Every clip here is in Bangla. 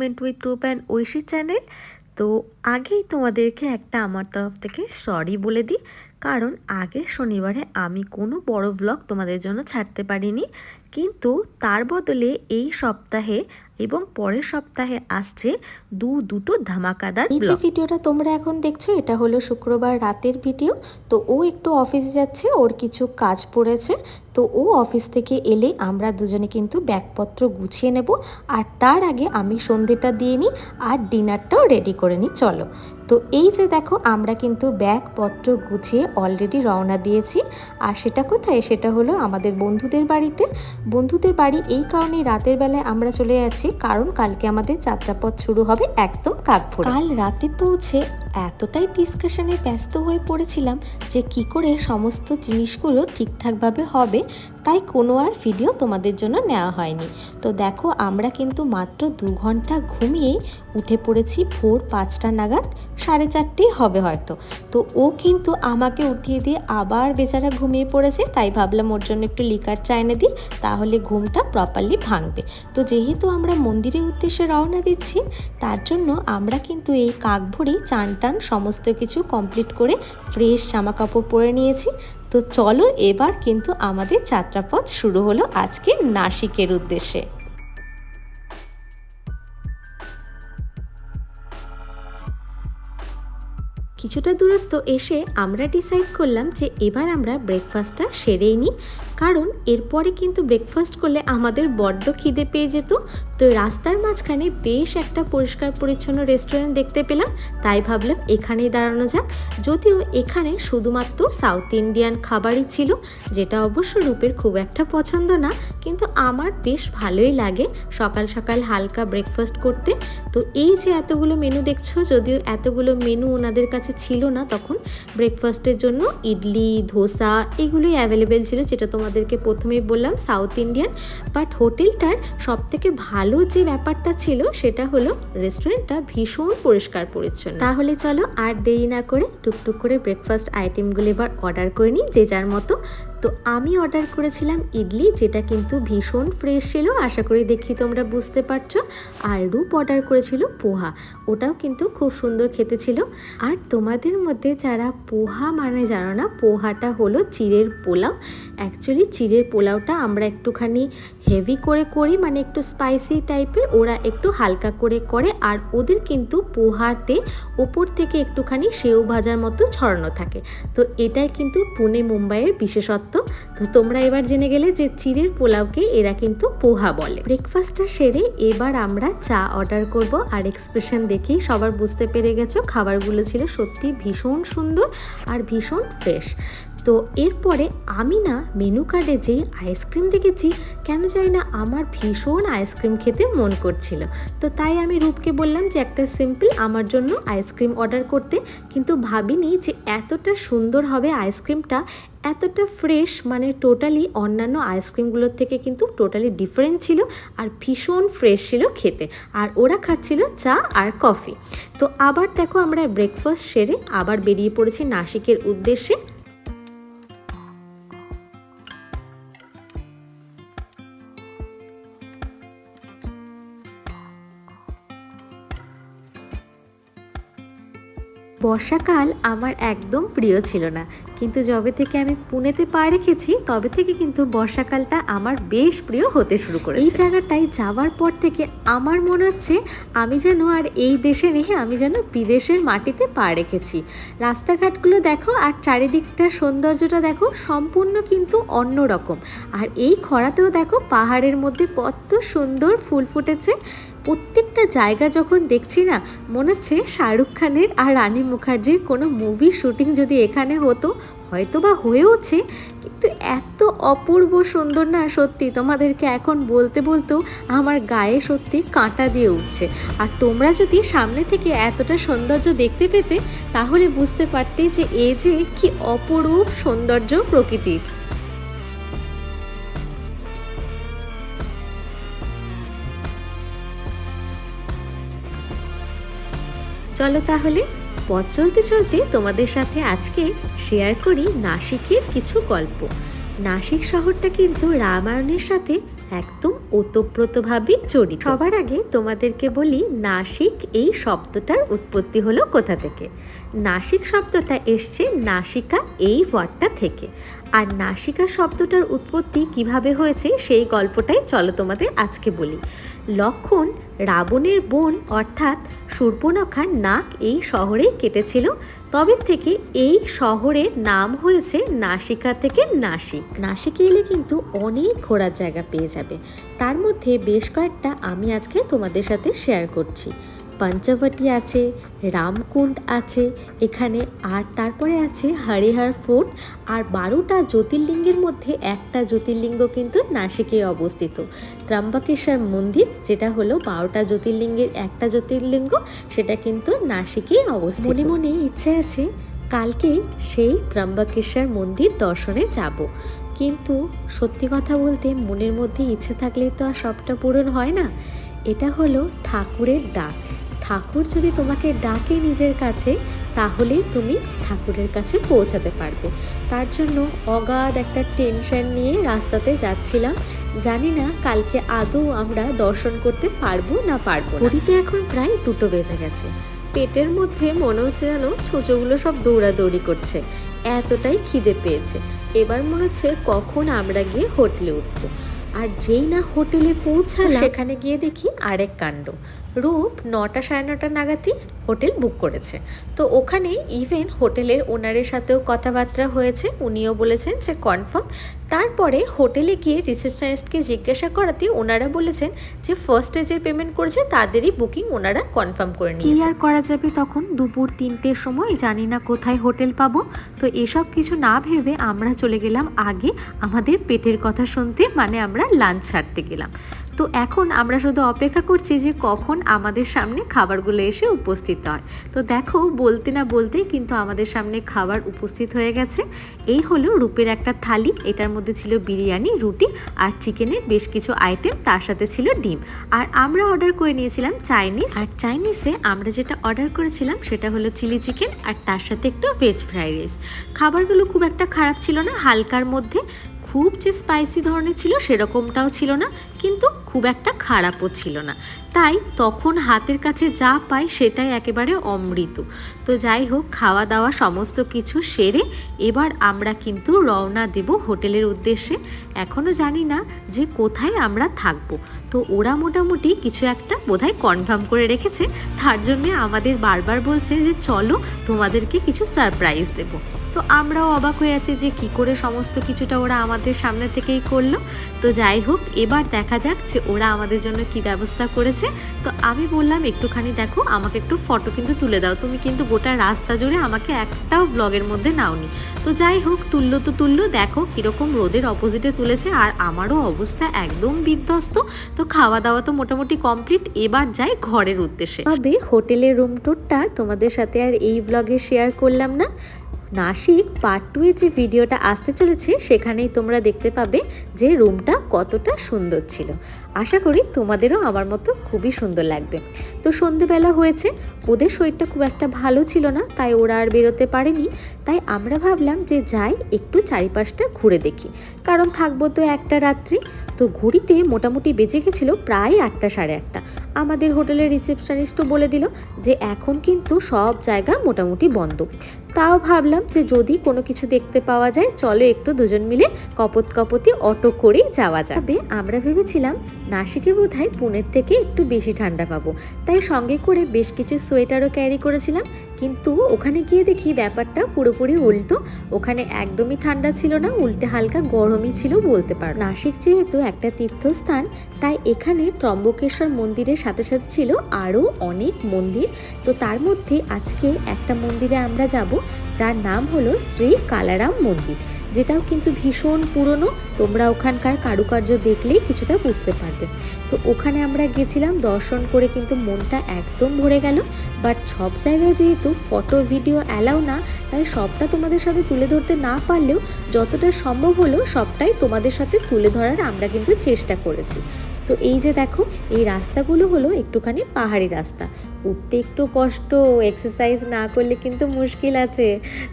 Movement with Rup and Oishi channel তো আগেই তোমাদেরকে একটা আমার তরফ থেকে সরি বলে দিই। কারণ আগে শনিবারে আমি কোনো বড় ব্লগ তোমাদের জন্য ছাড়তে পারিনি। কিন্তু তার বদলে এই সপ্তাহে এবং পরের সপ্তাহে আসছে দু দুটো ধামাকাদার এই যে ভিডিওটা তোমরা এখন দেখছ এটা হলো শুক্রবার রাতের ভিডিও। তো ও একটু অফিসে যাচ্ছে ওর কিছু কাজ পড়েছে। তো ও অফিস থেকে এলে আমরা দুজনে কিন্তু ব্যাগপত্র গুছিয়ে নেব। আর তার আগে আমি সন্ধেটা দিয়ে নিই আর ডিনারটাও রেডি করে নিই চলো। তো এই যে দেখো আমরা কিন্তু ব্যাগপত্র গুছিয়ে অলরেডি রওনা দিয়েছি। আর সেটা কোথায়? সেটা হলো আমাদের বন্ধুদের বাড়িতে। বন্ধুদের বাড়ি এই কারণেই রাতের বেলায় আমরা চলে যাচ্ছি কারণ কালকে আমাদের যাত্রাপথ শুরু হবে একদম কাকভোর। কাল রাতে পৌঁছে এতটাই ডিসকাশনে ব্যস্ত হয়ে পড়েছিলাম যে কি করে সমস্ত জিনিসগুলো ঠিকঠাকভাবে হবে, তাই কোনো আর ভিডিও তোমাদের জন্য নেওয়া হয়নি। তো দেখো, আমরা কিন্তু মাত্র দু ঘণ্টা ঘুমিয়েই উঠে পড়েছি ভোর পাঁচটা নাগাদ, সাড়ে চারটেই হবে হয়তো। তো ও কিন্তু আমাকে উঠিয়ে দিয়ে আবার বেচারা ঘুমিয়ে পড়েছে, তাই ভাবলাম ওর জন্য একটু লিকার চা এনে দিই, তাহলে ঘুমটা প্রপারলি ভাঙবে। তো যেহেতু আমরা মন্দিরের উদ্দেশ্যে রওনা দিচ্ছি, তার জন্য আমরা কিন্তু এই কাকভরি চান টান সমস্ত কিছু কমপ্লিট করে ফ্রেশ জামা কাপড় পরে নিয়েছি। তো চলো এবার কিন্তু আমাদের যাত্রাপথ শুরু হলো আজকে নাসিকের উদ্দেশ্যে। কিছুটা দূরত্ব এসে আমরা ডিসাইড করলাম যে এবার আমরা ব্রেকফাস্টটা সেরেই নিই। কারণ এরপরে কিন্তু ব্রেকফাস্ট করলে আমাদের বড্ড খিদে পেয়ে যেত তো রাস্তার মাঝখানে বেশ একটা পরিষ্কার পরিচ্ছন্ন রেস্টুরেন্ট দেখতে পেলাম। তাই ভাবলাম এখানেই দাঁড়ানো যাক। যদিও এখানে শুধুমাত্র সাউথ ইন্ডিয়ান খাবারই ছিল, যেটা অবশ্য রূপের খুব একটা পছন্দ না, কিন্তু আমার বেশ ভালোই লাগে সকাল সকাল হালকা ব্রেকফাস্ট করতে। তো এই যে এতগুলো মেনু দেখছ, যদিও এতগুলো মেনু ওনাদের কাছে ছিল না তখন ব্রেকফাস্টের জন্য ইডলি, ধোসা এগুলোই অ্যাভেলেবেল ছিল, যেটা তোমাদেরকে প্রথমেই বললাম সাউথ ইন্ডিয়ান বাট হোটেলটার সব থেকে ভালো যে ব্যাপারটা ছিল সেটা হলো রেস্টুরেন্টটা ভীষণ পরিষ্কার পরিচ্ছন্ন। তাহলে চলো আর দেরি না করে টুকটুক করে ব্রেকফাস্ট আইটেমগুলো এবার অর্ডার করে নিই, যে যার মতো তো আমি অর্ডার করেছিলাম ইডলি, যেটা কিন্তু ভীষণ ফ্রেশ ছিল, আশা করি দেখি তোমরা বুঝতে পারছ। আর রূপ অর্ডার করেছিল পোহা, ওটাও কিন্তু খুব সুন্দর খেতে ছিল। আর তোমাদের মধ্যে যারা পোহা মানে জানো না, পোহাটা হলো চিড়ের পোলাও। অ্যাকচুয়ালি চিড়ের পোলাওটা আমরা একটুখানি হেভি করে করি মানে একটু স্পাইসি টাইপের ওরা একটু হালকা করে করে, আর ওদের কিন্তু পোহাতে ওপর থেকে একটুখানি সেও ভাজার মতো ছড়ানো থাকে। তো এটাই কিন্তু পুনে মুম্বাইয়ের বিশেষত্ব। তো তোমরা এবার জেনে গেলে যে চিড়ের পোলাওকে এরা কিন্তু পোহা বলে। ব্রেকফাস্টটা সেরে এবার আমরা চা অর্ডার করব আর এক্সপ্রেশন দেখেই সবার বুঝতে পেরে গেছো, খাবারগুলো ছিল সত্যি ভীষণ সুন্দর আর ভীষণ ফ্রেশ তো এরপরে আমি না মেনু কার্ডে যেই আইসক্রিম দেখেছি, কেন জানি না আমার ভীষণ আইসক্রিম খেতে মন করছিল। তো তাই আমি রূপকে বললাম যে একটা সিম্পল আমার জন্য আইসক্রিম অর্ডার করতে, কিন্তু ভাবিনি যে এতটা সুন্দর হবে আইসক্রিমটা এতটা ফ্রেশ মানে টোটালি অন্যান্য আইসক্রিমগুলোর থেকে কিন্তু টোটালি ডিফারেন্ট ছিল আর ভীষণ ফ্রেশ ছিল খেতে। আর ওরা খাচ্ছিল চা আর কফি তো আবার দেখো আমরা ব্রেকফাস্ট সেরে আবার বেরিয়ে পড়েছি নাসিকের উদ্দেশ্যে। বর্ষাকাল আমার একদম প্রিয় ছিল না। কিন্তু যবে থেকে আমি পুনেতে পা রেখেছি, তবে থেকে কিন্তু বর্ষাকালটা আমার বেশ প্রিয় হতে শুরু করে এই জায়গাটায় যাওয়ার পর থেকে আমার মনে হচ্ছে আমি যেন আর এই দেশে নেই, আমি যেন বিদেশের মাটিতে পা রেখেছি। রাস্তাঘাটগুলো দেখো আর চারিদিকটা সৌন্দর্যটা দেখো, সম্পূর্ণ কিন্তু অন্য রকম। আর এই খরাতেও দেখো পাহাড়ের মধ্যে কত সুন্দর ফুল ফুটেছে। প্রত্যেকটা জায়গা যখন দেখছি না, মনে হচ্ছে শাহরুখ খানের আর রানী মুখার্জির কোনো মুভি শুটিং যদি এখানে হতো হয়তো বা হয়েওছে। কিন্তু এত অপূর্ব সুন্দর না সত্যি, তোমাদেরকে এখন বলতে বলতেও আমার গায়ে সত্যি কাঁটা দিয়ে উঠছে। আর তোমরা যদি সামনে থেকে এতটা সৌন্দর্য দেখতে পেতে, তাহলে বুঝতে পারতে যে এ যে কি অপরূপ সৌন্দর্য প্রকৃতির। চলো তাহলে। পথ চলতে চলতে তোমাদের সাথে আজকে শেয়ার করি নাসিকের কিছু গল্প। নাসিক শহরটা কিন্তু রামায়ণের সাথে একদম ওতপ্রোতভাবে জড়িত। সবার আগে তোমাদেরকে বলি, নাসিক এই শব্দটার উৎপত্তি হলো কোথা থেকে? নাসিক শব্দটা এসছে নাসিকা এই ওয়ার্ডটা থেকে। আর নাসিকা শব্দটার উৎপত্তি কীভাবে হয়েছে সেই গল্পটাই চলো তোমাদের আজকে বলি। লক্ষণ রাবণের বোন অর্থাৎ সূর্পনখার নাক এই শহরেই কেটেছিল। তবে থেকে এই শহরের নাম হয়েছে নাসিকা থেকে নাসিক। নাসিকে এলে কিন্তু অনেক ঘোরার জায়গা পেয়ে যাবে। তার মধ্যে বেশ কয়েকটা আমি আজকে তোমাদের সাথে শেয়ার করছি। পঞ্চবটি আছে, রামকুণ্ড আছে, এখানে আর তারপরে আছে হরিহর ফোর্ট, আর বারোটা জ্যোতির্লিঙ্গের মধ্যে একটা জ্যোতির্লিঙ্গ কিন্তু নাসিকে অবস্থিত। ত্রম্বকেশ্বর মন্দির, যেটা হলো বারোটা জ্যোতির্লিঙ্গের একটা জ্যোতির্লিঙ্গ, সেটা কিন্তু নাসিকেই অবস্থিত। মনে মনে ইচ্ছে আছে কালকে সেই ত্রম্বকেশ্বর মন্দির দর্শনে যাব। কিন্তু সত্যি কথা বলতে মনের মধ্যে ইচ্ছে থাকলেই তো আর সবটা পূরণ হয় না। এটা হলো ঠাকুরের ডাক। ঠাকুর যদি তোমাকে ডাকে নিজের কাছে তাহলেই তুমি ঠাকুরের কাছে পৌঁছাতে পারবে। তার জন্য অগাধ একটা টেনশন নিয়ে রাস্তাতে যাচ্ছিলাম। জানি না কালকে আদৌ আমরা দর্শন করতে পারব না পারব। ঘড়িতে এখন প্রায় দুটো বেজে গেছে। পেটের মধ্যে মনে হচ্ছে যেন ছুঁচোগুলো সব দৌড়াদৌড়ি করছে। এতটাই খিদে পেয়েছে। এবার মনে হচ্ছে কখন আমরা গিয়ে হোটেলে উঠবো। আর যেই না হোটেলে পৌঁছালাম সেখানে গিয়ে দেখি আরেক কাণ্ড। রূপ নটা সাড়ে নটা নাগাদই হোটেল বুক করেছে। তো ওখানে ইভেন হোটেলের ওনারের সাথেও কথাবার্তা হয়েছে। উনিও বলেছেন যে কনফার্ম তারপরে হোটেলে গিয়ে রিসেপশনিস্টকে জিজ্ঞাসা করাতে ওনারা বলেছেন যে ফার্স্টে যে পেমেন্ট করেছে তাদেরই বুকিং ওনারা কনফার্ম করে কি নিয়েছে আর করা যাবে তখন? দুপুর তিনটের সময় জানি না কোথায় হোটেল পাবো। তো এসব কিছু না ভেবে আমরা চলে গেলাম আগে আমাদের পেটের কথা শুনতে মানে আমরা লাঞ্চ সারতে গেলাম। তো এখন আমরা শুধু অপেক্ষা করছি যে কখন আমাদের সামনে খাবারগুলো এসে উপস্থিত হয়। তো দেখো, বলতে না বলতেই কিন্তু আমাদের সামনে খাবার উপস্থিত হয়ে গেছে। এই হলো রূপের একটা থালি, এটার মধ্যে ছিল বিরিয়ানি, রুটি আর চিকেনের বেশ কিছু আইটেম তার সাথে ছিল ডিম। আর আমরা অর্ডার করে নিয়েছিলাম চাইনিজ। আর চাইনিজে আমরা যেটা অর্ডার করেছিলাম সেটা হলো চিলি চিকেন আর তার সাথে একটু ভেজ ফ্রাইড রাইস খাবারগুলো খুব একটা খারাপ ছিল না, হালকার মধ্যে। খুব যে স্পাইসি ধরনের ছিল সেরকমটাও ছিল না, কিন্তু খুব একটা খারাপও ছিল না। তাই তখন হাতের কাছে যা পাই সেটাই একেবারে অমৃত। তো যাই হোক খাওয়া দাওয়া সমস্ত কিছু সেরে এবার আমরা কিন্তু রওনা দেব হোটেলের উদ্দেশ্যে। এখনও জানি না যে কোথায় আমরা থাকব। তো ওরা মোটামুটি কিছু একটা বোধহয় কনফার্ম করে রেখেছে। তার জন্যে আমাদের বারবার বলছে যে চলো তোমাদেরকে কিছু সারপ্রাইজ দেবো। তো আমরাও অবাক হয়ে আছি যে কি করে সমস্ত কিছুটা ওরা আমাদের সামনে থেকেই করল। তো যাই হোক, এবার দেখা যাক যে ওরা আমাদের জন্য কি ব্যবস্থা করেছে। তো আমি বললাম, একটুখানি দেখো, আমাকে একটু ফটো কিন্তু তুলে দাও। তুমি কিন্তু গোটা রাস্তা জুড়ে আমাকে একটাও ব্লগের মধ্যে নাওনি। তো যাই হোক, তুললো তো তুললো, দেখো কীরকম রোদের অপোজিটে তুলেছে আর আমারও অবস্থা একদম বিধ্বস্ত। তো খাওয়া দাওয়া তো মোটামুটি কমপ্লিট এবার যাই ঘরের উদ্দেশ্যে। তবে হোটেলের রুম টুরটা তোমাদের সাথে আর এই ব্লগে শেয়ার করলাম না। নাসিক পার্ট টু যে ভিডিওটা আসতে চলেছে, সেখানেই তোমরা দেখতে পাবে যে রুমটা কতটা সুন্দর ছিল। আশা করি তোমাদেরও আমার মতো খুবই সুন্দর লাগবে। তো সন্ধেবেলা হয়েছে, ওদের শরীরটা খুব একটা ভালো ছিল না, তাই ওরা আর বেরোতে পারেনি। তাই আমরা ভাবলাম যে যাই, একটু চারিপাশটা ঘুরে দেখি। কারণ থাকব তো একটা রাত্রি। তো ঘড়িতে মোটামুটি বেজে গেছিল প্রায় আটটা সাড়ে আটটা। আমাদের হোটেলের রিসেপশনিস্টও বলে দিল যে এখন কিন্তু সব জায়গা মোটামুটি বন্ধ। তাও ভাবলাম যে যদি কোনো কিছু দেখতে পাওয়া যায়, চলো একটু দুজন মিলে কপত কপতি অটো করেই যাওয়া যাবে আমরা ভেবেছিলাম নাসিকে বোধ হয় পুনের থেকে একটু বেশি ঠান্ডা পাবো। তাই সঙ্গে করে বেশ কিছু সোয়েটারও ক্যারি করেছিলাম। কিন্তু ওখানে গিয়ে দেখি ব্যাপারটা পুরোপুরি উল্টো। ওখানে একদমই ঠান্ডা ছিল না, উল্টে হালকা গরমই ছিল বলতে পারো। নাসিক যেহেতু একটা তীর্থস্থান, তাই এখানে ত্রম্বকেশ্বর মন্দিরের সাথে সাথে ছিল আরও অনেক মন্দির। তো তার মধ্যে আজকে একটা মন্দিরে আমরা যাব। যার নাম হলো শ্রী কালারাম মন্দির, যেটাও কিন্তু ভীষণ পুরনো। তোমরা ওখানকার কারুকার্য দেখলেই কিছুটা বুঝতে পারবে। তো ওখানে আমরা গেছিলাম, দর্শন করে কিন্তু মনটা একদম ভরে গেল। বাট সব জায়গায় যেহেতু ফটো, ভিডিও অ্যালাউ না, তাই সবটা তোমাদের সাথে তুলে ধরতে না পারলেও যতটা সম্ভব হলো সবটাই তোমাদের সাথে তুলে ধরার আমরা কিন্তু চেষ্টা করেছি। তো এই যে দেখো, এই রাস্তাগুলো হলো একটুখানি পাহাড়ি রাস্তা। উঠতে একটু কষ্ট এক্সারসাইজ না করলে কিন্তু মুশকিল আছে।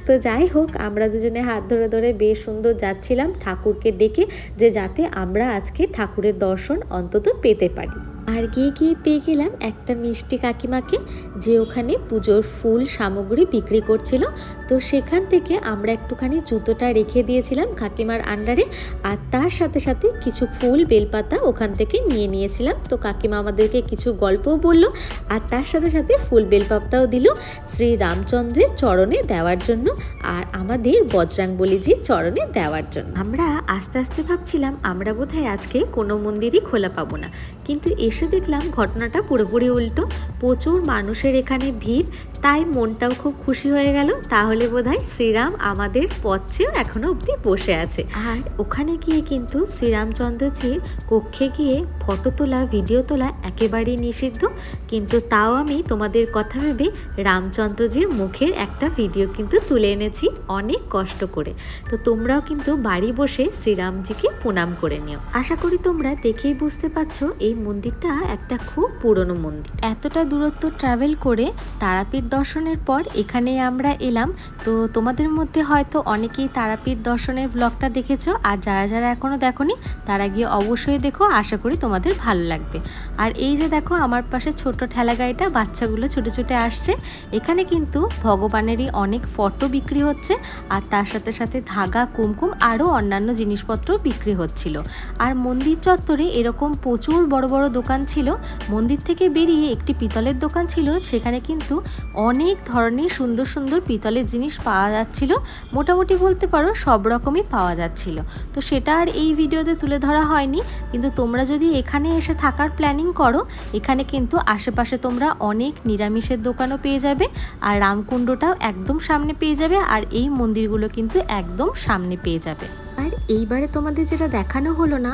তো যাই হোক, আমরা দুজনে হাত ধরে ধরে বেশ সুন্দর যাচ্ছিলাম ঠাকুরকে ডেকে, যে যাতে আমরা আজকে ঠাকুরের দর্শন অন্তত পেতে পারি। আর গিয়ে গিয়ে পেয়ে গেলাম একটা মিষ্টি কাকিমাকে যে ওখানে পুজোর ফুল সামগ্রী বিক্রি করছিল। তো সেখান থেকে আমরা একটুখানি জুতোটা রেখে দিয়েছিলাম কাকিমার আন্ডারে আর তার সাথে সাথে কিছু ফুল, বেলপাতা ওখান থেকে নিয়ে নিয়েছিলাম। তো কাকিমা আমাদেরকে কিছু গল্পও বলল আর তার সাথে সাথে ফুল, বেলপাতাও দিল শ্রী রামচন্দ্রের চরণে দেওয়ার জন্য আর আমাদের বজরাংবলীজির চরণে দেওয়ার জন্য। আমরা আস্তে আস্তে ভাবছিলাম আমরা বোধহয় আজকে কোনো মন্দিরই খোলা পাবো না। কিন্তু এসে দেখলাম ঘটনাটা পুরোপুরি উল্টো। প্রচুর মানুষের এখানে ভিড় তাই মনটাও খুব খুশি হয়ে গেল। তাহলে বোধহয় শ্রীরাম আমাদের পথেও এখনও অবধি বসে আছে। আর ওখানে গিয়ে কিন্তু শ্রীরামচন্দ্রজির কক্ষে গিয়ে ফটো তোলা ভিডিও তোলা একেবারেই নিষিদ্ধ। কিন্তু তাও আমি তোমাদের কথা ভেবে রামচন্দ্রজির মুখের একটা ভিডিও কিন্তু তুলে এনেছি অনেক কষ্ট করে। তো তোমরাও কিন্তু বাড়ি বসে শ্রীরামজিকে প্রণাম করে নিও। আশা করি তোমরা দেখেই বুঝতে পারছ এই মন্দিরটা একটা খুব পুরনো মন্দির। এতটা দূরত্ব ট্রাভেল করে তারাপীঠ দর্শনের পর এখানে আমরা এলাম। তো তোমাদের মধ্যে হয়তো অনেকেই তারাপীঠ দর্শনের ব্লগটা দেখেছ। আর যারা যারা এখনও দেখোনি, তারা গিয়ে অবশ্যই দেখো। আশা করি তোমাদের ভালো লাগবে। আর এই যে দেখো, আমার পাশে ছোট ঠেলা গাড়িটা বাচ্চাগুলো ছুটে ছুটে আসছে। এখানে কিন্তু ভগবানেরই অনেক ফটো বিক্রি হচ্ছে। আর তার সাথে সাথে ধাগা, কুমকুম আরও অন্যান্য জিনিসপত্র বিক্রি হচ্ছিল। আর মন্দির চত্বরে এরকম প্রচুর বড় বড় দোকান ছিল, মন্দির থেকে বেরিয়ে একটি পিতলের দোকান ছিল, সেখানে কিন্তু অনেক ধরনের সুন্দর সুন্দর পিতলের জিনিস পাওয়া যাচ্ছিল, মোটামুটি বলতে পারো সব রকমই পাওয়া যাচ্ছিল। তো সেটা আর এই ভিডিওতে তুলে ধরা হয়নি, কিন্তু তোমরা যদি এখানে এসে থাকার প্ল্যানিং করো, এখানে কিন্তু আশেপাশে তোমরা অনেক নিরামিষের দোকানও পেয়ে যাবে, আর রামকুণ্ডটাও একদম সামনে পেয়ে যাবে, আর এই মন্দিরগুলো কিন্তু একদম সামনে পেয়ে যাবে। আর এইবারে তোমাদের যেটা দেখানো হলো না,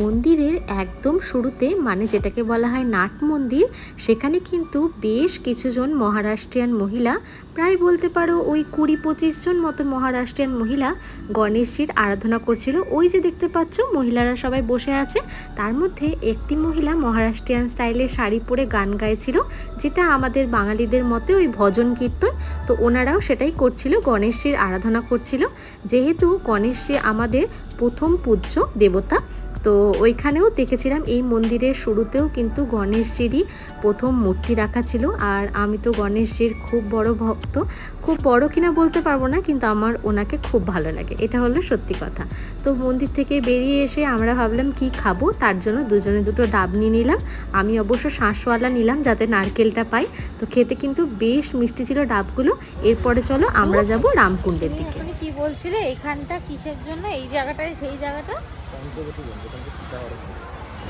মন্দিরের একদম শুরুতে মানে যেটাকে বলা হয় নাট মন্দির, সেখানে কিন্তু বেশ কিছুজন মহারাষ্ট্রিয়ান মহিলা, প্রায় বলতে পারো ওই কুড়ি পঁচিশ জন মতো মহারাষ্ট্রিয়ান মহিলা গণেশজির আরাধনা করছিল। ওই যে দেখতে পাচ্ছ, মহিলারা সবাই বসে আছে। তার মধ্যে একটি মহিলা মহারাষ্ট্রিয়ান স্টাইলে শাড়ি পরে গান গাইছিল, যেটা আমাদের বাঙালিদের মতে ওই ভজন কীর্তন। তো ওনারাও সেটাই করছিল, গণেশজির আরাধনা করছিল। যেহেতু গণেশজি আমাদের প্রথম পূজ্য দেবতা তো ওইখানেও দেখেছিলাম এই মন্দিরের শুরুতেও কিন্তু গণেশজিরই প্রথম মূর্তি রাখা ছিল। আর আমি তো গণেশজির খুব বড় ভক্ত। খুব বড় কিনা বলতে পারব না কিন্তু আমার ওনাকে খুব ভালো লাগে। এটা হলো সত্যি কথা। তো মন্দির থেকে বেরিয়ে এসে আমরা ভাবলাম কি খাব? তার জন্য দুজনে দুটো ডাব নিয়ে নিলাম। আমি অবশ্য শাঁসওয়ালা নিলাম যাতে নারকেলটা পাই। তো খেতে কিন্তু বেশ মিষ্টি ছিল ডাবগুলো। এরপরে চলো আমরা যাব রামকুণ্ডের দিকে। কি বলছিলে? এখানটা কিসের জন্য? এই জায়গাটায় সেই জায়গাটা?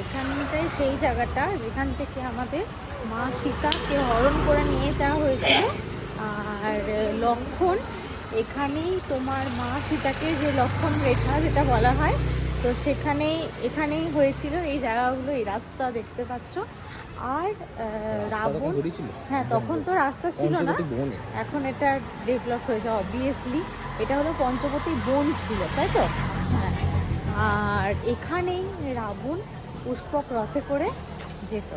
এখানটাই সেই জায়গাটা যেখান থেকে আমাদের মা সীতাকে হরণ করে নিয়ে যাওয়া হয়েছিল। আর লক্ষণ এখানেই তোমার মা সীতাকে যে লক্ষণ রেখা যেটা বলা হয় তো সেখানেই এখানেই হয়েছিল এই জায়গাগুলো এই রাস্তা দেখতে পাচ্ছ। আর রাবণ হ্যাঁ তখন তো রাস্তা ছিল না। এখন এটা ডেভেলপ হয়েছে অবভিয়াসলি এটা হলো পঞ্চবতী বন ছিল তাই তো? হ্যাঁ আর এখানেই রাবণ পুষ্পক রথে করে যেত।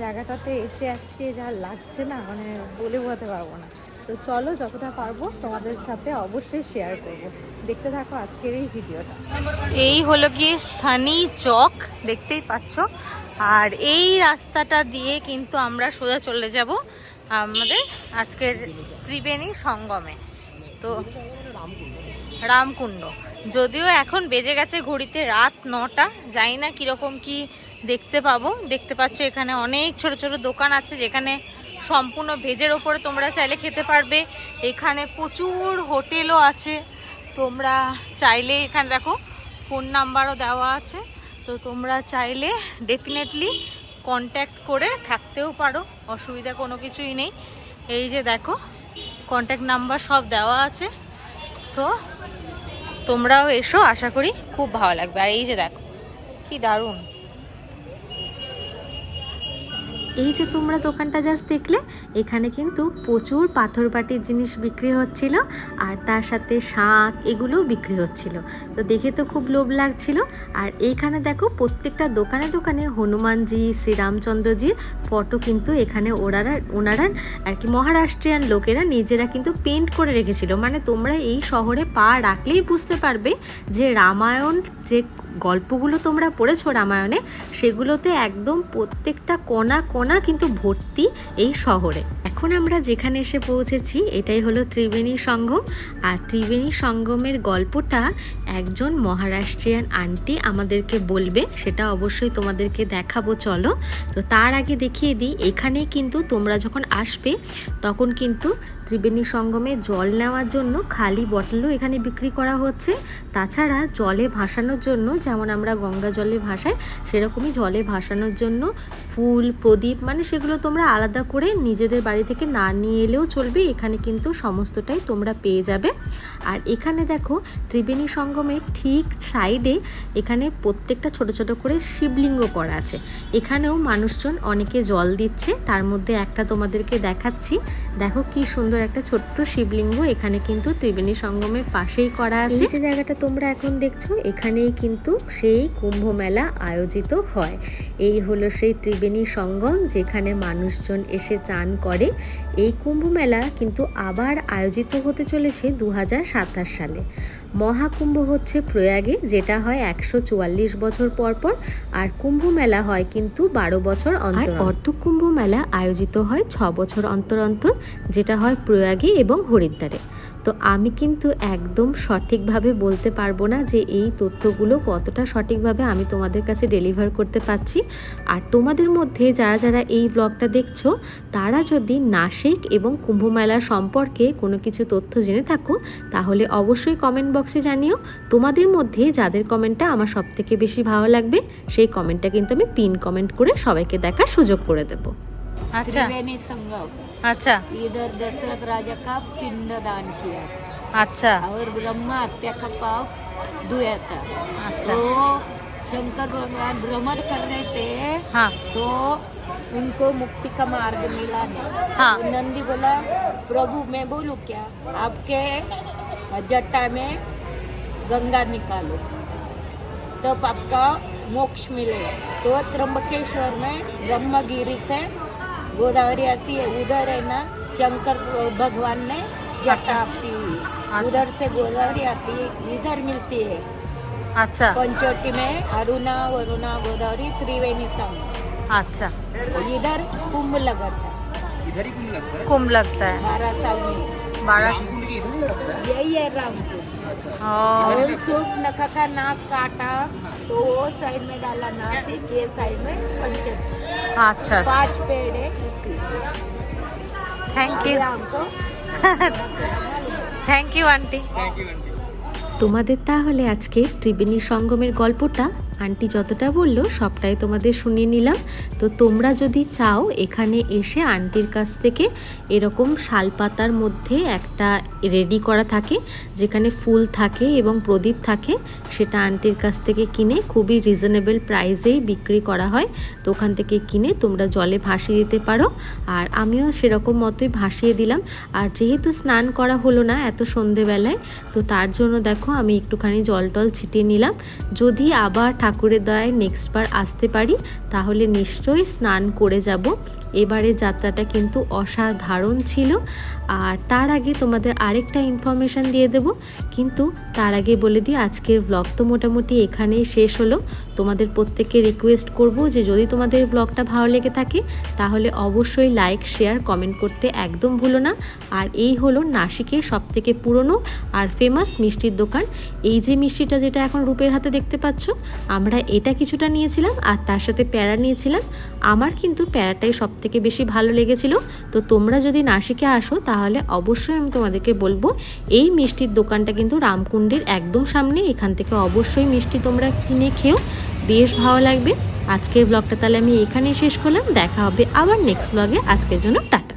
জায়গাটাতে এসে আজকে যা লাগছে না মানে বলে বোঝাতে পারব না। তো চলো, যতটা পারব তোমাদের সাথে অবশ্যই শেয়ার করব। দেখতে থাকো আজকের এই ভিডিওটা। এই হলো গিয়ে সানি চক, দেখতেই পাচ্ছ। আর এই রাস্তাটা দিয়ে কিন্তু আমরা সোজা চলে যাব আমাদের আজকের ত্রিবেণী সঙ্গমে। তো রামকুণ্ড। যদিও এখন বেজে গেছে ঘড়িতে রাত নটা, জানি না কীরকম কি দেখতে পাবো। দেখতে পাচ্ছ এখানে অনেক ছোট ছোট দোকান আছে যেখানে সম্পূর্ণ ভেজের ওপরে তোমরা চাইলে খেতে পারবে। এখানে প্রচুর হোটেলও আছে। তোমরা চাইলে এখানে দেখো, ফোন নাম্বারও দেওয়া আছে। তো তোমরা চাইলে ডেফিনেটলি কন্ট্যাক্ট করে থাকতেও পারো, অসুবিধা কোনো কিছুই নেই। এই যে দেখো কন্ট্যাক্ট নাম্বার সব দেওয়া আছে। তো তোমরাও এসো আশা করি খুব ভালো লাগবে। আর এই যে দেখো কি দারুণ। এই যে তোমরা দোকানটা জাস্ট দেখলে, এখানে কিন্তু প্রচুর পাথর বাটির জিনিস বিক্রি হচ্ছিল আর তার সাথে শাঁখ এগুলোও বিক্রি হচ্ছিল। তো দেখে তো খুব লোভ লাগছিল। আর এইখানে দেখো প্রত্যেকটা দোকানে দোকানে হনুমানজি, শ্রীরামচন্দ্রজির ফটো কিন্তু এখানে ওনারা ওনারা আর কি মহারাষ্ট্রিয়ান লোকেরা নিজেরা কিন্তু পেন্ট করে রেখেছিল। মানে তোমরা এই শহরে পা রাখলেই বুঝতে পারবে যে রামায়ণ যে গল্পগুলো তোমরা পড়েছো রামায়ণে, সেগুলোতে একদম প্রত্যেকটা কোনা কোনা কিন্তু ভর্তি এই শহরে। এখন আমরা যেখানে এসে পৌঁছেছি, এটাই হলো ত্রিবেণী সঙ্গম। আর ত্রিবেণী সঙ্গমের গল্পটা একজন মহারাষ্ট্রিয়ান আন্টি আমাদেরকে বলবে, সেটা অবশ্যই তোমাদেরকে দেখাবো, চলো। তো তার আগে দেখিয়ে দিই, এখানেই কিন্তু তোমরা যখন আসবে, তখন কিন্তু ত্রিবেণী সঙ্গমে জল নেওয়ার জন্য খালি বটলও এখানে বিক্রি করা হচ্ছে। তাছাড়া জলে ভাসানোর জন্য যেমন আমরা গঙ্গা জলে ভাসাই সেরকমই জলে ভাসানোর জন্য ফুল প্রদীপ মানে সেগুলো তোমরা আলাদা করে নিজেদের বাড়ি থেকে না নিয়ে এলেও চলবে এখানে কিন্তু সমস্তটাই তোমরা পেয়ে যাবে। আর এখানে দেখো ত্রিবেণী সঙ্গমের ঠিক সাইডে এখানে প্রত্যেকটা ছোট ছোট করে শিবলিঙ্গ করা আছে। এখানেও মানুষজন অনেকে জল দিচ্ছে তার মধ্যে একটা তোমাদেরকে দেখাচ্ছি। দেখো কি সুন্দর একটা ছোট্ট শিবলিঙ্গ এখানে কিন্তু ত্রিবেণী সঙ্গমের পাশেই করা আছে। যে জায়গাটা তোমরা এখন দেখছ এখানেই কিন্তু সেই কুম্ভ মেলা আয়োজিত হয়। এই হলো সেই ত্রিবেণী সঙ্গম যেখানে মানুষজন এসে চান করে। এই কুম্ভ মেলা কিন্তু আবার আয়োজিত হতে চলেছে দু হাজার সাতাশ সালে। মহাকুম্ভ হচ্ছে প্রয়াগে যেটা হয় একশো চুয়াল্লিশ বছর পর পর আর কুম্ভ মেলা হয় কিন্তু বারো বছর অন্তর অর্ধ কুম্ভ মেলা আয়োজিত হয় ছ বছর অন্তর অন্তর যেটা হয় প্রয়াগে এবং হরিদ্বারে। তো আমি কিন্তু একদম সঠিকভাবে বলতে পারব না যে এই তথ্যগুলো কতটা সঠিকভাবে আমি তোমাদের কাছে ডেলিভার করতে পারছি। আর তোমাদের মধ্যে যারা যারা এই ব্লগটা দেখছ তারা যদি নাসিক এবং কুম্ভ মেলার সম্পর্কে কোনো কিছু তথ্য জেনে থাকো তাহলে অবশ্যই কমেন্ট বক্সে জানিও তোমাদের মধ্যে যাদের কমেন্টটা আমার সব থেকে বেশি ভালো লাগবে সেই কমেন্টটা কিন্তু আমি পিন কমেন্ট করে সবাইকে দেখার সুযোগ করে দেবো আচ্ছা त्रिवेणी संगम আচ্ছা इधर दशरथ राजा का पिंड दान किया আচ্ছা और ब्रह्मा हत्या का पाप धोया था अच्छा। तो शंकर भगवान भ्रमण कर रहे थे हाँ तो उनको मुक्ति का मार्ग मिला नहीं हाँ। तो नंदी बोला प्रभु मैं बोलूं क्या आपके जट्टा में गंगा निकालो। तब आपका मोक्ष मिलेगा। तो त्रम्बकेश्वर में ब्रह्मगिरी से गोदावरी आती है। उधर है ना शंकर भगवान ने जटा आपकी हुई। अच्छा। उधर से गोदावरी आती है इधर मिलती है। अच्छा। पंचोटी में अरुणा वरुणा गोदावरी त्रिवेणी संग अच्छा। तो इधर कुंभ लगा इधर ही कुंभ लगता है? कुंभ लगता है। बारह साल में। बारह यही है रामपुर और और सूप नखा का नाक काटा तो वो साइड में डाला नासिक ये साइड में पंचोटी अच्छा अच्छा पांच पेड़ है इसलिए थैंक ये यू हमको thank you aunty thank you aunty তোমাদের তাহলে আজকে ত্রিবেণী সঙ্গমের গল্পটা আন্টি যতটা বলল, সবটাই তোমাদের শুনিয়ে নিলাম। তো তোমরা যদি চাও, এখানে এসে আন্টির কাছ থেকে এরকম শালপাতার মধ্যে একটা রেডি করা থাকে, যেখানে ফুল থাকে এবং প্রদীপ থাকে, সেটা আন্টির কাছ থেকে কিনে খুবই রিজনেবল প্রাইসেই বিক্রি করা হয়। তো ওখান থেকে কিনে তোমরা জলে ভাসিয়ে দিতে পারো। আর আমিও সেরকম মতোই ভাসিয়ে দিলাম। আর যেহেতু স্নান করা হলো না এত সন্ধেবেলায়, তো তার জন্য দেখো আমি একটুখানি জল টল ছিটিয়ে নিলাম। যদি আবার ঠাকুরের দয়ায় নেক্সট বার আসতে পারি, তাহলে নিশ্চয়ই স্নান করে যাব। এবারে যাত্রাটা কিন্তু অসাধারণ ছিল। আর তার আগে তোমাদের আরেকটা ইনফরমেশান দিয়ে দেব। কিন্তু তার আগে বলে দিই, আজকের ব্লগ তো মোটামুটি এখানেই শেষ হলো। তোমাদের প্রত্যেককে রিকোয়েস্ট করব যে, যদি তোমাদের ব্লগটা ভালো লেগে থাকে, তাহলে অবশ্যই লাইক শেয়ার কমেন্ট করতে একদম ভুলো না। আর এই হলো নাসিকের সব থেকে পুরনো আর ফেমাস মিষ্টির দোকান। এই যে মিষ্টিটা যেটা এখন রূপের হাতে দেখতে পাচ্ছ, আমরা এটা কিছুটা নিয়েছিলাম আর তার সাথে প্যারা নিয়েছিলাম। আমার কিন্তু প্যারাটাই সব থেকে বেশি ভালো লেগেছিল। তো তোমরা যদি নাসিকে আসো তাহলে অবশ্যই আমি তোমাদেরকে বলব, এই মিষ্টির দোকানটা কিন্তু রামকুণ্ডের একদম সামনে, এখান থেকে অবশ্যই মিষ্টি তোমরা কিনে খেও, বেশ ভালো লাগবে। আজকের ব্লগটা তাহলে আমি এখানেই শেষ করলাম, দেখা হবে আবার নেক্সট ব্লগে আজকের জন্য টাটা।